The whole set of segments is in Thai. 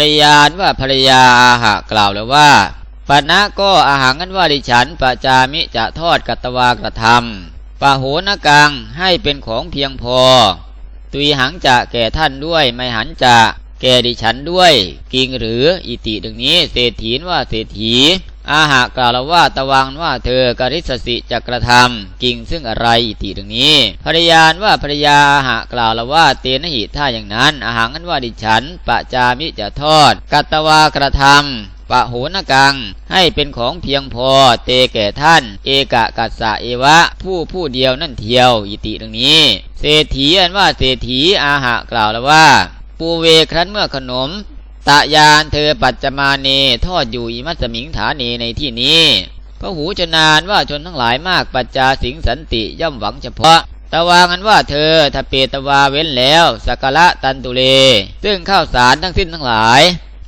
ภรยานว่าภรยาอาหะกล่าวแล้วว่าปณะก็อาหารกันว่าดิฉันปะจามิจะทอดกัตวากระทำปะโหนกังให้เป็นของเพียงพอ ตุยหังจะแก่ท่านด้วย ไม่หันจะแก่ดิฉันด้วย กิงหรืออิติดังนี้ เศรษฐีนว่าเศรษฐี อาหากล่าวว่าตะวังว่าเธอกริสสิจะกระทำกิ่งซึ่งอะไรอิติดังนี้ภริยานว่าภริยาอาหากล่าวว่าเตนหิถ้าอย่างนั้น อาหารนั้นว่าดิฉันปะจามิจะทอด กัตวากระทำปะโหนกัง ให้เป็นของเพียงพอเตแก่ท่าน เอกะกัสสะเอวะ ผู้ผู้เดียวนั่นเทียวอิติดังนี้ เศรษฐีอันว่าเศรษฐีอาหากล่าวแล้วว่า ปูเวครั้นเมื่อขนม ตะยานเธอปัจจมาเนทอดอยู่อิมัสมิงฐานีในที่นี้พระหูชนานว่าชนทั้งหลายมากปัจจาสิงสันติย่อมหวังเฉพาะตะวางันว่าเธอถ้าเปตวาเว้นแล้วสักละตันตุเล ซึ่งข้าวสารทั้งสิ้นทั้งหลาย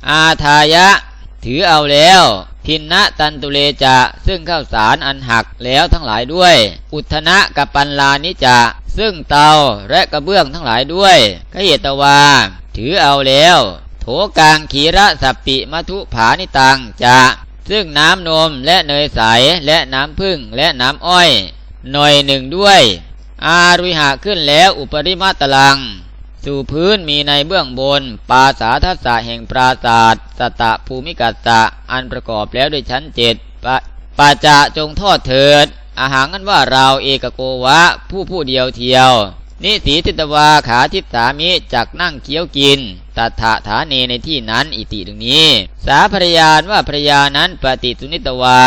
อาทายะ ถือเอาแล้ว ทินนะตันตุเลจะซึ่งข้าวสารอันหักแล้วทั้งหลายด้วย อุทนะกับปันลานิจะซึ่งเตาและกระเบื้องทั้งหลายด้วยขเหตวา ถือเอาแล้ว โถกลางขีระสัปปิมัทุผานิตังจะซึ่งน้ำนมและเนยใสและน้ำพึ่งและน้ำอ้อย หน่อยหนึ่งด้วย อารุหะขึ้นแล้วอุปริมาตลัง สู่พื้นมีในเบื้องบน ปาสาทัสสะแห่งปราศาสตร์สตะภูมิกัสสะอันประกอบแล้วด้วยชั้นเจ็ดปะปาจะจงทอดเถิด อาหารกันว่าเราเอกโกวะ ผู้ผู้เดียวเทียว นิสีทิตวาขาทิพสามิจักนั่งเคี้ยวกิน ตัถาฐานีในที่นั้นอิติดังนี้ สาภรยานว่าภรยานั้นปฏิสุนิตวา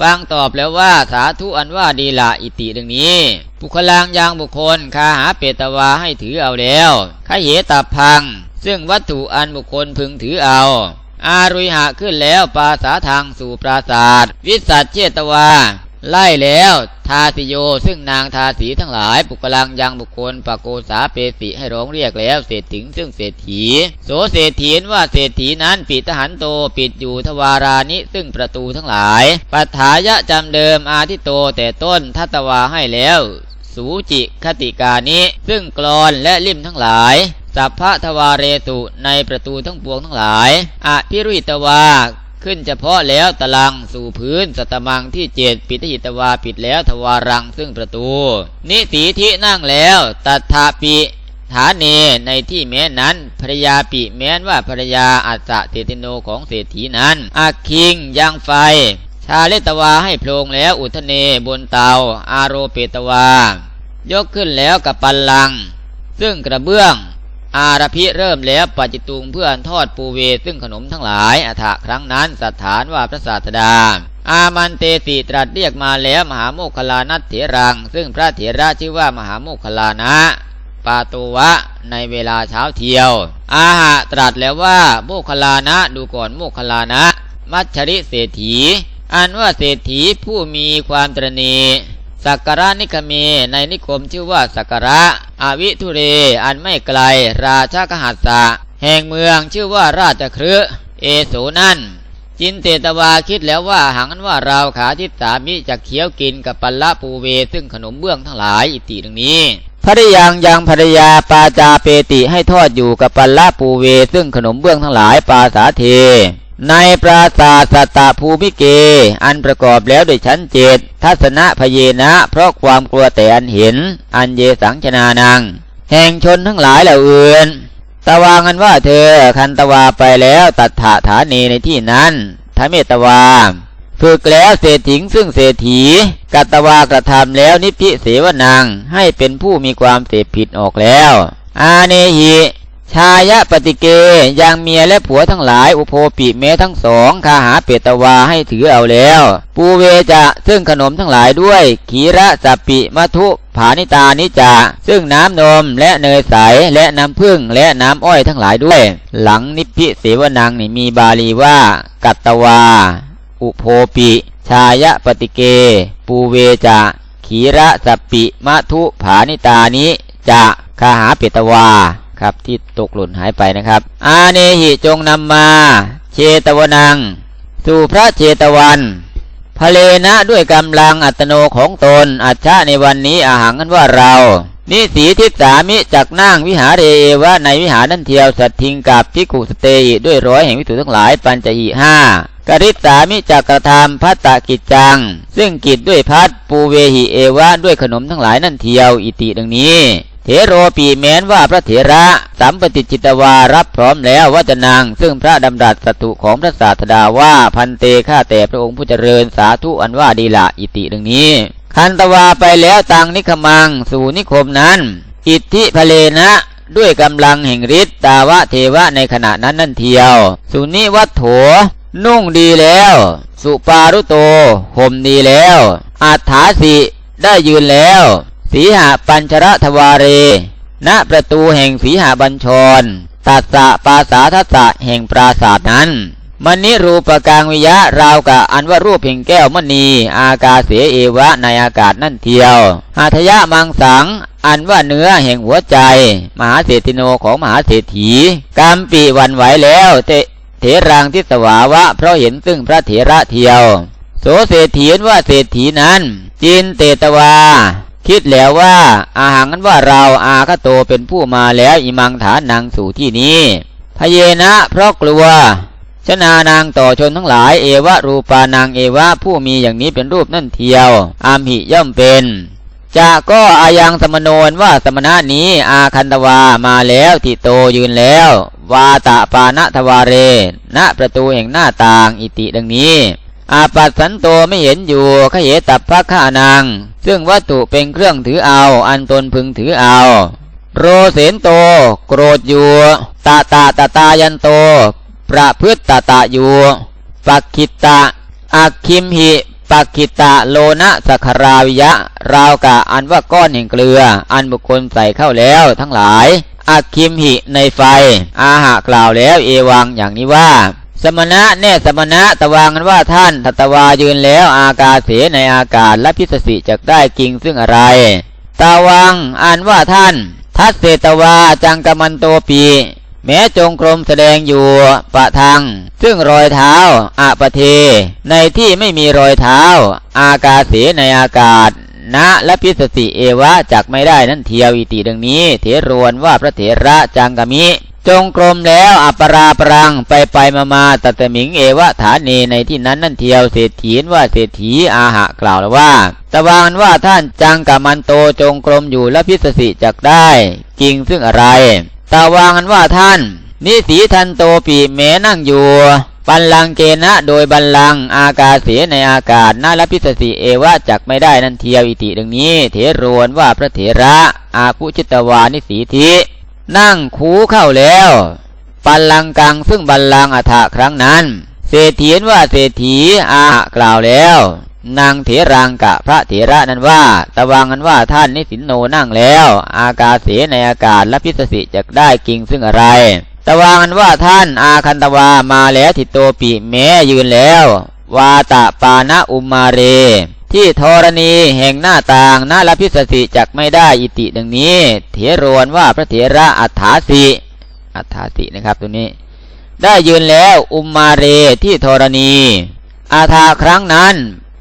ฟังตอบแล้วว่าสาธุอันว่าดีละอิติดังนี้บุคลางยางบุคคลคาหาเปตวาให้ถือเอาแล้วขเหตาพัง ซึ่งวัตถุอันบุคคลพึงถือเอา อารุยหะขึ้นแล้วปาสาทางสู่ปราศาสตร์วิสัชเชตวา ไล่แล้วทาสิโย ซึ่งนางทาสีทั้งหลายปุกลังยังบุคคลปโกสาเปสิให้ร้องเรียกแล้วเศรษฐิงซึ่งเศรษฐีโสเศรษฐีนว่าเศรษฐีนั้นปิดทหารโตปิดอยู่ทวารานิซึ่งประตูทั้งหลาย ปัฏฐายะจำเดิมอาทิโตแต่ต้นทัตวาให้แล้วสูจิคติกานิซึ่งกรอนและริมทั้งหลายสัพพะทวาเรตุในประตูทั้งปวงทั้งหลายอภิรุิตวา ขึ้นเฉพาะแล้วตะลังสู่พื้นสตมังที่เจ็ดปิทหิตวาปิดแล้วทวารังซึ่งประตู นิสีทินั่งแล้วตัทาปิฐานเนในที่แม้นั้นภรยาปิแม้นว่าภรยาอัสสะเตติโนของเศรษฐีนั้นอาคิงยังไฟ ชาเลตวาให้โพลงแล้วอุทเนบนเตา อาโรเปตวา ยกขึ้นแล้วกับปันลัง ซึ่งกระเบื้อง อารพิเริ่มแล้วปัจจิตุงเพื่อนทอดปูเวซึ่งขนมทั้งหลายอัฐะครั้งนั้นสัฐานว่าพระศาสดา อามันเตสีตรัสเรียกมาแล้วมหาโมคคลานัตเถรัง ซึ่งพระเถระชื่อว่ามหาโมคคลานะปาตุวะในเวลาเช้าเที่ยว อาหะตรัสแล้วว่าโมคคลานะดูก่อนโมคคลานะ มัชชริเศรษฐี อันว่าเศรษฐีผู้มีความตรณี สักการะนิคเมในนิคมชื่อว่าสักการะอวิทุเร อันไม่ไกล ราชกหัสสะแห่งเมืองชื่อว่าราชครืเอโสนั่น จินเตตวาคิดแล้วว่าหังนั้นว่าเราขาทิพสามิจะเคี้ยวกินกับปัลละปูเว ซึ่งขนมเบื้องทั้งหลายอิติดังนี้ภริยังยังภรรยาปาจาเปติให้ทอดอยู่กับปัลละปูเว ซึ่งขนมเบื้องทั้งหลายปาสาเท ในปราสาทสตตภูมิเก อันประกอบแล้วด้วยชั้นเจ็ดทัศนะพเยนะ เพราะความกลัวแต่อันเห็น อันเยสังชนานัง แห่งชนทั้งหลายเหล่าอื่นตะวางันว่าเธอคันตวาไปแล้วตัดถาฐานีในที่นั้นทเมตวาฝึกแล้วเศรษฐิงซึ่งเศรษฐี กัตวากระทำแล้วนิพิเสวนางให้เป็นผู้มีความเสพผิดออกแล้ว อาเนหิ ชายะปฏิเกยังเมียและผัวทั้งหลาย อุโภปิเมทั้งสองคาหาเปตวาให้ถือเอาแล้ว ปูเวจะซึ่งขนมทั้งหลายด้วย ขีระสัปปิมัทุผานิตานิจาซึ่งน้ำนมและเนยใสและน้ำผึ้งและน้ำอ้อยทั้งหลายด้วย หลังนิพพิเสวนังนี่มีบาลีว่า กัตตวา อุโภปิ ชายะปฏิเก ปูเวจะขีระสัปปิมัทุผานิตานิจะคาหาเปตวา ครับที่ตกหล่นหายไปนะครับ อาเนหิจงนำมาเชตวนัง สู่พระเชตวันพเลนะด้วยกำลังอัตโนของตน อัจฉะในวันนี้อาหารกันว่าเรานิสีทิสามิจักนั่งวิหารเรเอวะในวิหารนั่นเทียวสัตทิงกับพิกุสเตยิด้วยร้อยแห่งวิถุทั้งหลายปัญจอีห้ากริษามิจักกระทำพัตตกิจจัง ซึ่งกิจด้วยพัดปูเวหิเอวะด้วยขนมทั้งหลายนั่นเทียวอิติดังนี้ เถโรปีแม้นว่าพระเถระสัมปติจิตวารับพร้อมแล้ววัจนางซึ่งพระดำรัสสตุของพระศาสดาว่าพันเตข้าแต่พระองค์ผู้เจริญสาธุอันว่าดีละอิติดังนี้ คันตวาไปแล้วตังนิคมังสู่นิคมนั้น อิทธิพเลนะด้วยกำลังแห่งฤทธิ์ตาวะเทวะในขณะนั้นนั่นเทียว สุนิวัตโถ นุ่งดีแล้ว สุปารุโตห่มดีแล้วอัฏฐาสิได้ยืนแล้ว สีหาปัญชระทวาเร ณประตูแห่งสีหาบัญชร ตัสสะปาสาทัสสะแห่งปราศาสนั้นมณิรูปกังวิยะราวกะอันว่ารูปเพ่งแก้วมณี อากาเสเอวะในอากาศนั่นเทียวหาทยะมังสัง อันว่าเนื้อแห่งหัวใจ มหาเศรษฐิโนของมหาเศรษฐีกามปีวันไหวแล้วเตเถรังทิสวาวะ เพราะเห็นซึ่งพระเถระเทียว โสเศรษฐีนว่าเศรษฐีนั้น จินเตตวา คิดแล้วว่า อาหารนั้นว่าเราอาคโตเป็นผู้มาแล้วอิมังฐานนางสู่ที่นี้พเยนะเพราะกลัวชนานางต่อชนทั้งหลายเอวะรูปานางเอวะผู้มีอย่างนี้เป็นรูปนั่นเทียว อามหิย่อมเป็นจะก็อายังสมโนนว่าสมณะนี้อาคันตวามาแล้วทิโตยืนแล้ว วาตะปานะทวาเร ณประตูแห่งหน้าต่างอิติดังนี้ อาปัสสันโตไม่เห็นอยู่ขเหตับพระข้านาง ซึ่งวัตถุเป็นเครื่องถือเอา อันตนพึงถือเอา โรเสนโต โกรธอยู่ ตาตาตาตายันโต ประพฤตตาตาอยู่ ปักขิตะอักคิมหิปักขิตะโลนะสัคราวิยะ ราวกะอันว่าก้อนแห่งเกลือ อันบุคคลใส่เข้าแล้วทั้งหลายอักคิมหิในไฟ อาหะกล่าวแล้วเอวังอย่างนี้ว่า สมณะแน่สมณะตะวางันว่าท่านทัตวายืนแล้วอากาเสในอากาศและพิสสิจะได้กิงซึ่งอะไรตาวังอ่านว่าท่าน ทัศเสตวาจังกมันโตปีแม้จงกรมแสดงอยู่ปะทังซึ่งรอยเท้าอาปะเท ในที่ไม่มีรอยเท้า อากาเสในอากาศณและพิสสิเอวะจักไม่ได้นั่นเทียวอิติดังนี้ เถรวนว่าพระเถระจังกมิ จงกรมแล้วอัปราปรังไปไปมามาตัตมิงเอวะฐานเนในที่นั้นนั่นเทียวเศรษฐีนว่าเศรษฐีอาหะกล่าวแล้วว่าตะวานว่าท่านจังกะมันโตจงกรมอยู่และพิสสิจักได้กิงซึ่งอะไรตาวางันว่าท่าน นิสีทันโตปีแม้นั่งอยู่บัลลังเกณะโดยบัลลังอากาเสในอากาศนาลพิสสิเอวะจักไม่ได้นันเทียวอิติดังนี้ เถรวนว่าพระเถระ อาคุจิตวานิสีทิ นั่งคูเข้าแล้วบัลลังกังซึ่งบัลลังอัฐะครั้งนั้น เศรษฐีนว่าเศรษฐีอากล่าวแล้ว นางเถรังกะพระเถระนั้นว่า ตะวังนั้นว่าท่านนิสินโนนั่งแล้ว อากาเสในอากาศและพิสสิจะได้กิงซึ่งอะไร ตะวังนั้นว่าท่านอาคันตวามาแล้วทิโตปิแม้ยืนแล้ว วาตะปานะอุมมาเร ที่ธรณีแห่งหน้าต่างหน้าลพิสสิจักไม่ได้อิติดังนี้ เถรวนว่าพระเถระอัฏฐาสิอัฏฐาสินะครับตัวนี้ ได้ยืนแล้วอุมมาเรที่ธรณี อาทาครั้งนั้น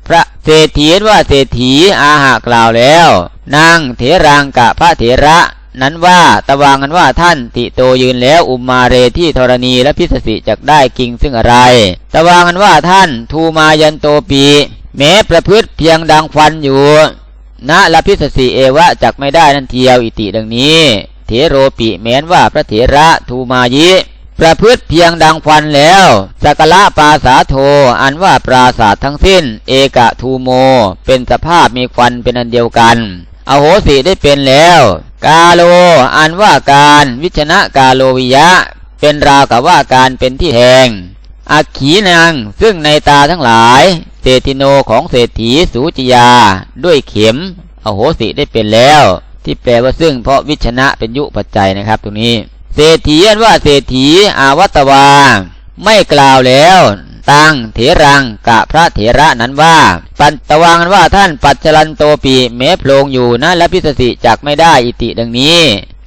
พระเศรษฐีว่าเศรษฐีอาหากล่าวแล้ว นางเถรังกะพระเถระนั้นว่าตะวางกันว่าท่านติโตยืนแล้วอุมมาเรที่ธรณีและพิสสิจักได้กิงซึ่งอะไร ตะวางกันว่าท่านทูมายันโตปี แม้ประพฤติเพียงดังควันอยู่ณลพิสสิเอวะจักไม่ได้นั่นเทียวอิติดังนี้ เถโรปิแม้นว่าพระเถระทูมายิ ประพฤติเพียงดังควันแล้วสักละปาสาโทอันว่าปราศาสทั้งสิ้น เอกะทูโม เป็นสภาพมีควันเป็นอันเดียวกัน อโหสิได้เป็นแล้ว กาโล อันว่าการวิชนะกาโลวิยะ เป็นราวกับว่าการเป็นที่แห่งอักขีนางซึ่งในตาทั้งหลาย เศรษฐิโนของเศรษฐีสูจิยา ด้วยเข็มอโหสิได้เป็นแล้ว ที่แปลว่าซึ่งเพราะวิชนะเป็นยุปัจจัยนะครับ ตรงนี้ เศรษฐีอันว่าเศรษฐีอาวัตวา ไม่กล่าวแล้ว ตังเถรังกะพระเถระนั้นว่า ปันตวังกันว่าท่านปัจจลันโตปีแม้โพลงอยู่นะและพิสสิจักไม่ได้อิติดังนี้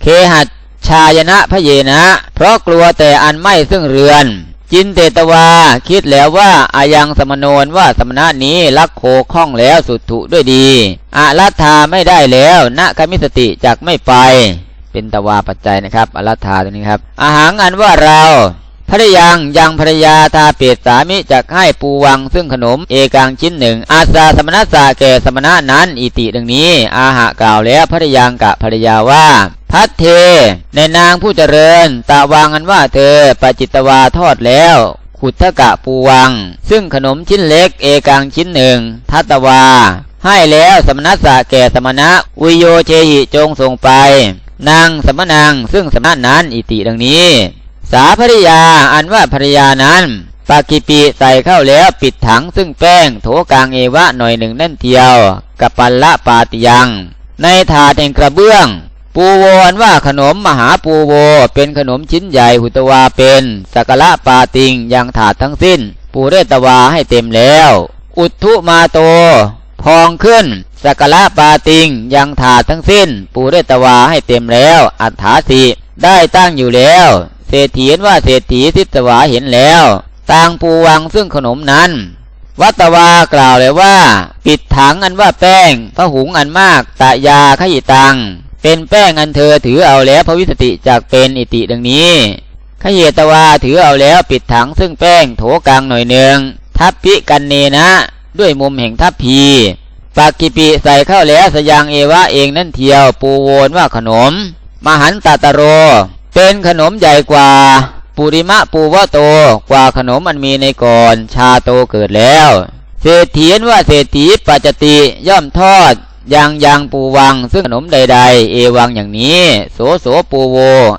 เคหัดชายนะพระเยนะ เพราะกลัวแต่อันไม่ซึ่งเรือน จินเตตวา คิดแล้วว่าอายังสมโนนว่าสมณะนี้ลักโคคล่องแล้วสุดถุด้วยดีอารัธาไม่ได้แล้วณคมิสติจักไม่ไป เป็นตวาปัจจัยนะครับอารัธาตรงนี้ครับอาหารอันว่าเรา ภรยังยังภรยาทาเปตสามิจักให้ปูวังซึ่งขนมเอกังชิ้นหนึ่ง อาสาสมณสาแก่สมณะนั้นอิติดังนี้ อาหะกล่าวแล้วภรยังกะภรยาว่าพัทเท ในนางผู้เจริญ ตาวางันว่าเธอปจิตวาทอดแล้วขุทกะปูวัง ซึ่งขนมชิ้นเล็กเอกังชิ้นหนึ่ง ทัตวา ให้แล้วสมณสะแก่สมณะอุโยเชหิจงส่งไปนางสมณังซึ่งสมณะนั้นอิติดังนี้ สาภริยาอันว่าภริยานั้นปากิปีใส่เข้าแล้วปิดถังซึ่งแป้งโถกลางเอวะหน่อยหนึ่งนั่นเทียวกับปัลละปาติยัง ในถาดแห่งกระเบื้อง ปูโวอันว่าขนมมหาปูโว เป็นขนมชิ้นใหญ่หุตวาเป็นสักละปาติงยังถาดทั้งสิ้น ปูเรตวาให้เต็มแล้ว อุทุมาโต พองขึ้นสักละปาติงยังถาดทั้งสิ้น ปูเรตวาให้เต็มแล้ว อัฏฐาสีได้ตั้งอยู่แล้ว เศรษฐีว่าเศรษฐีทิตวาเห็นแล้วต่างปูวังซึ่งขนมนั้น วัตวากล่าวเลยว่า ปิดถังอันว่าแป้งพระหุงอันมากตะยาขยิตัง เป็นแป้งอันเธอถือเอาแล้วพระวิสติจากเป็นอิติดังนี้ขยตวาถือเอาแล้วปิดถังซึ่งแป้งโถกลางหน่อยหนึ่งทัพพิกันเนนะ ด้วยมุมแห่งทัพพีปากกิปิใส่เข้าแล้วสยางเอวะเองนั่นเทียว ปูโวนว่าขนม มหันตาตโร เป็นขนมใหญ่กว่าปุริมะปูวะโตกว่าขนมมันมีในก่อน ชาโตเกิดแล้ว เศรษฐีนว่าเศรษฐีปัจจติย่อมทอดยังยังปูวัง ซึ่งขนมใด ๆ เอวังอย่างนี้ โสโสปูโว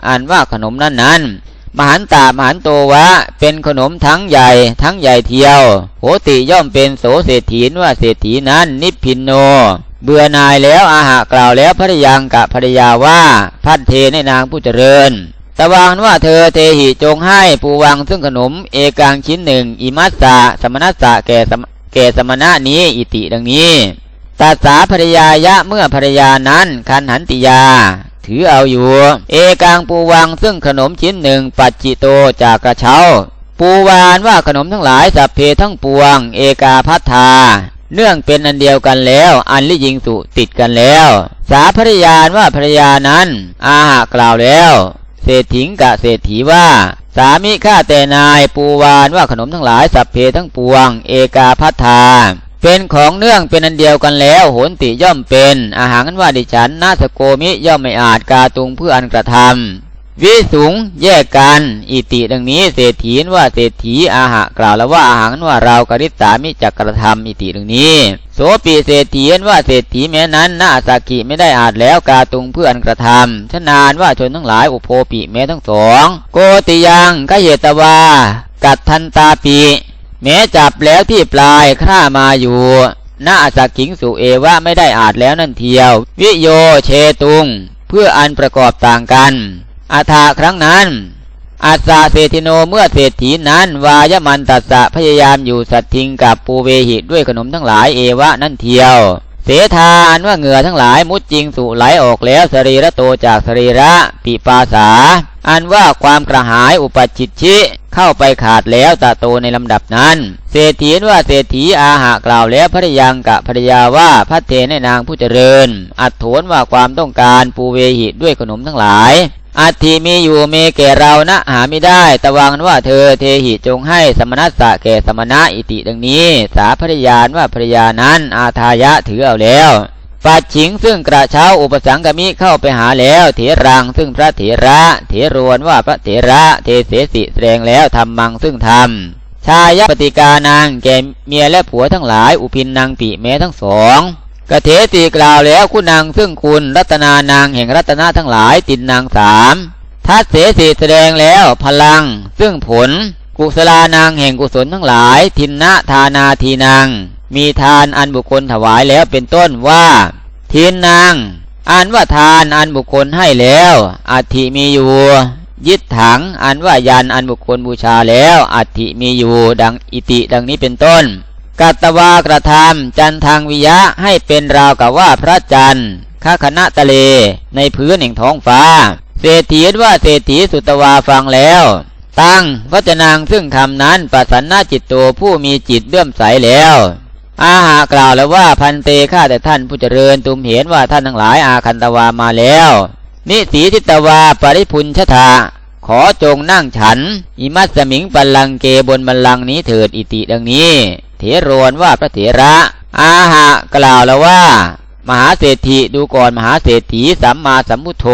อันว่าขนมนั้นนั้นมหันตามหันโตวะ เป็นขนมทั้งใหญ่ทั้งใหญ่เทียวโหติย่อมเป็นโสเศรษฐีนว่าเศรษฐีนั้นนิพพินโน เบื่อนายแล้วอาหากล่าวแล้วภริยังกับภริยาว่าพัดเทในนางผู้เจริญตะวางว่าเธอเทหิจงให้ปูวังซึ่งขนมเอกางชิ้นหนึ่งอิมัสสะสมณัสสะแก่สมแก่สมณะนี้อิติดังนี้ตัสสาภริยายะเมื่อภริยานั้นคันหันติยา ถือเอาอยู่ เอกางปูวังซึ่งขนมชิ้นหนึ่งปัจจิโตจากกระเช้า ปูวานว่าขนมทั้งหลายสัพเพทั้งปวง เอกาพัทธา เนื่องเป็นอันเดียวกันแล้ว อันลิยิงสุติดกันแล้ว สาภริยานว่าภริยานั้น อาหากล่าวแล้วเศรษฐิงกะเศรษฐีว่า สามิข้าแต่นายปูวานว่าขนมทั้งหลายสัพเพทั้งปวง เอกาพัทธาเป็นของเนื่องเป็นอันเดียวกันแล้วโหนติย่อมเป็น อาหารนั้นว่าดิฉันนาสโกมิย่อมไม่อาจกาตุงเพื่ออันกระทำ วิสุงแยกกันอิติดังนี้เศรษฐีนว่าเศรษฐีอาหะกล่าวแล้วว่าอาหารนั้นว่าเรากริษสามิจักกระทำอิติดังนี้โสปีเศรษฐีนว่าเศรษฐีแม้นั้นนาสากิไม่ได้อาจแล้วกาตุงเพื่อนกระทำชนานว่าชนทั้งหลายอุโพปิแม้ทั้งสองโกติยังกเหตวากัดทันตาปีแม้จับแล้วที่ปลายข้ามาอยู่นาสักขิงสุเอวะไม่ได้อาจแล้วนั่นเทียว วิโยเชตุง เพื่ออันประกอบต่างกัน อาถาครั้งนั้นอาสาเศรษฐิโนเมื่อเศรษฐีนั้น วายมันตัสสะพยายามอยู่สัตทิงกับปูเวหิด้วยขนมทั้งหลายเอวะนั่นเทียว เสทาอันว่าเหงื่อทั้งหลายมุดจริงสู่ไหลออกแล้วสรีระโตจากสรีระปิปาสา อันว่าความกระหายอุปจิตชิเข้าไปขาดแล้วตาโตในลำดับนั้น เศรษฐีว่าเศรษฐีอาหากล่าวแล้วภรยังกะภรยาว่าพัดเทในนางผู้เจริญ อัดโถนว่าความต้องการปูเวหิด้วยขนมทั้งหลาย อัติมีอยู่เมแก่เรานะหาไม่ได้ตะวังว่าเธอเทหิจงให้สมณัสสะแก่สมณะอิติดังนี้ สาภริยานว่าภริยานั้นอาทายะถือเอาแล้วปัดฉิงซึ่งกระเช้าอุปสังกมิเข้าไปหาแล้ว เถรังซึ่งพระเถระเถรวนว่าพระเถระเทเสสิแสดงแล้วทำมังซึ่งทำชายปฏิกานางแก่เมียและผัวทั้งหลายอุพินนางปีแม้ทั้งสอง กเถตีกล่าวแล้วคุณนางซึ่งคุณรัตนานางแห่งรัตนาทั้งหลายตินนางสามทัศเสสิแสดงแล้วพลัง ซึ่งผล กุศลานางแห่งกุศลทั้งหลาย ทินนะทานาทีนางมีทานอันบุคคลถวายแล้วเป็นต้นว่า ทินนางอันว่าทานอันบุคคลให้แล้วอัติมีอยู่ยึดถังอันว่ายันอันบุคคลบูชาแล้วอัติมีอยู่ดังอิติดังนี้เป็นต้น กัตวากระทำจันทางวิยะให้เป็นราวกับว่าพระจันทร์ข้าคณะทะเลในพื้นแห่งท้องฟ้า เศรษฐีว่าเศรษฐีสุตวาฟังแล้ว ตั้งวจนางซึ่งคำนั้นปัสสนนาจิตโตผู้มีจิตเลื่อมใสแล้ว อาหากล่าวแล้วว่าพันเตข้าแต่ท่านผู้เจริญตุมเห็นว่าท่านทั้งหลายอาคันตวามาแล้ว นิสีทิตวาปริพุนชทาขอจงนั่งฉัน อิมัสมิงบัลลังเกบนบัลลังนี้เถิดอิติดังนี้ เถโรนว่าพระเถระ อาหะกล่าวแล้วว่า มหาเศรษฐีดูก่อนมหาเศรษฐีสัมมาสัมพุทโธ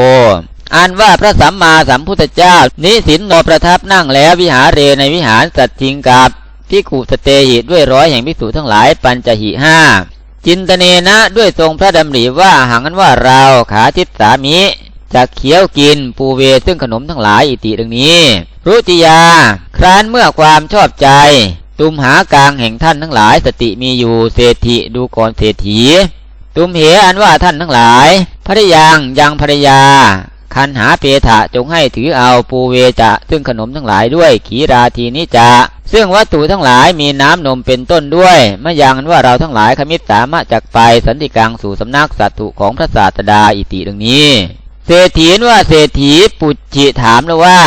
อันว่าพระสัมมาสัมพุทธเจ้า นิสินโนประทับนั่งแล้ววิหารเรในวิหารสัตทิงกับพิขุสเตหิด้วยร้อยแห่งพิสุทั้งหลายปัญจหิห้าจินตเนนะด้วยทรงพระดำริว่าหังนั้นว่าเราขาทิศสามิจะเคี้ยวกินปูเวซึ่งขนมทั้งหลายอิติดังนี้ รุจิยา ครั้นเมื่อความชอบใจ ตุมหากลางแห่งท่านทั้งหลาย สติมีอยู่เศรษฐีดูก่อนเศรษฐี ตุมเหอันว่าท่านทั้งหลายภริยังยังภรรยา คันหาเปถะจงให้ถือเอาปูเวจะซึ่งขนมทั้งหลายด้วยขีราทีนิจะซึ่งวัตถุทั้งหลายมีน้ำนมเป็นต้นด้วยมะยังอันว่าเราทั้งหลายขมิตสามารถจักไปสันติกังสู่สำนักสัตถุของพระศาสดาอิติดังนี้ เศรษฐีนว่าเศรษฐีปุจจิถามแล้วว่า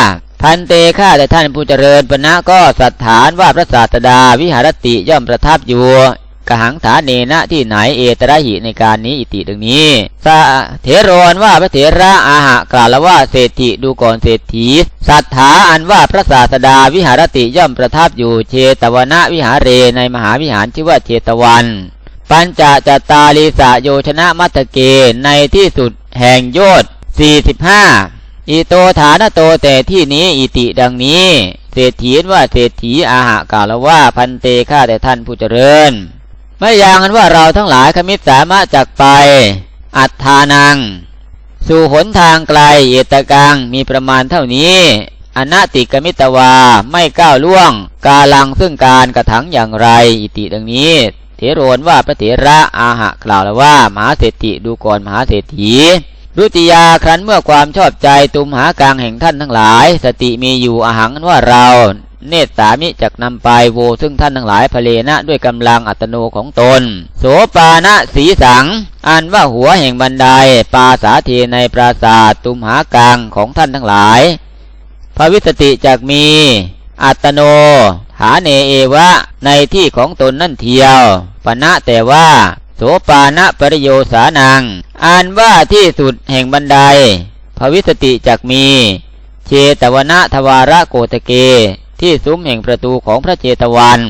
พันเตข้าแต่ท่านผู้เจริญปณะก็สัตฐานว่าพระศาสดาวิหารติย่อมประทับอยู่กหังฐานเนนะที่ไหนเอตระหิในการนี้อิติดังนี้สะเถโรนว่าพระเถระอาหะกล่าวว่าเศรษฐีดูก่อนเศรษฐีสัทธาอันว่าพระศาสดาวิหารติย่อมประทับอยู่เชตวนะวิหารเรในมหาวิหารชื่อว่าเชตวัน ปัญจจตาลีสะโยชนะมัตตเกในที่สุดแห่งโยชน์45 อิโตฐานโตแต่ที่นี้อิติดังนี้ เศรษฐีว่าเศรษฐีอาหะกล่าวแล้วว่าพันเตข้าแต่ท่านผู้เจริญ ไม่ยังกันว่าเราทั้งหลายขมิตสามารถจักไป อัฏฐานัง สู่หนทางไกลเอตกังมีประมาณเท่านี้อนาติกมิตวาไม่ก้าวล่วง กาลังซึ่งการกระถังอย่างไร อิติดังนี้เถโรนว่าพระเถระอาหะกล่าวแล้วว่า มหาเศรษฐีดูก่อนมหาเศรษฐี รุจิยาครั้นเมื่อความชอบใจตุมหากลางแห่งท่านทั้งหลาย สติมีอยู่อาหังว่าเรา เนตสามิจักนำไปโวซึ่งท่านทั้งหลายพเลนะด้วยกำลังอัตโนของตน โสปานะสีสัง อันว่าหัวแห่งบันไดปาสาเทในปราสาทตุมหากลางของท่านทั้งหลายภวิสติจักมี อัตโนฐาเนเอวะในที่ของตนนั่นเทียวปณะแต่ว่า โสปานะปริโยสานังอ่านว่าที่สุดแห่งบันได ภวิสติจักมี เชตวนะทวาระโกตเก ที่ซุ้มแห่งประตูของพระเจตวัน